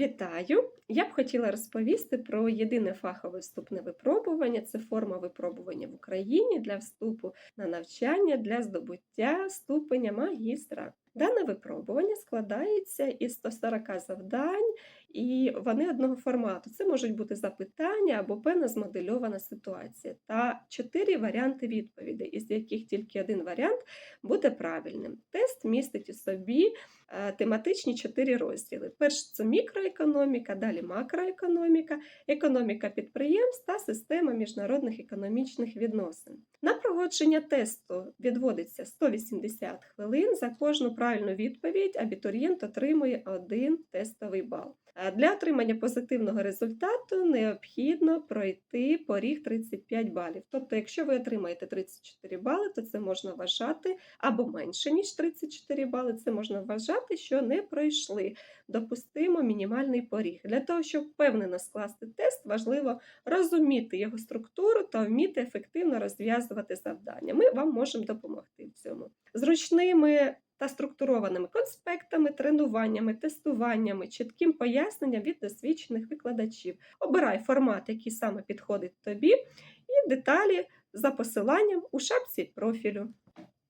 Вітаю! Я б хотіла розповісти про єдине фахове вступне випробування. Це форма випробування в Україні для вступу на навчання для здобуття ступеня магістра. Дане випробування складається із 140 завдань, і вони одного формату. Це можуть бути запитання або певна змодельована ситуація та чотири варіанти відповідей, із яких тільки один варіант буде правильним. Тест містить у собі е, тематичні чотири розділи. Перш це мікроекономіка, далі макроекономіка, економіка підприємств та система міжнародних економічних відносин. На прогодження тесту відводиться 180 хвилин. За кожну правильну відповідь абітурієнт отримує один тестовий бал. А Для отримання позитивного результату необхідно пройти поріг 35 балів. Тобто, якщо ви отримаєте 34 бали, то це можна вважати або менше ніж 34 бали, це можна вважати, що не пройшли допустимо мінімальний поріг. Для того, щоб впевнено скласти тест, важливо розуміти його структуру та вміти ефективно розв'язувати завдання. Ми вам можемо допомогти в цьому. Зручними та структурованими конспектами, тренуваннями, тестуваннями, чітким поясненням від досвідчених викладачів. Обирай формат, який саме підходить тобі, і деталі за посиланням у шапці профілю.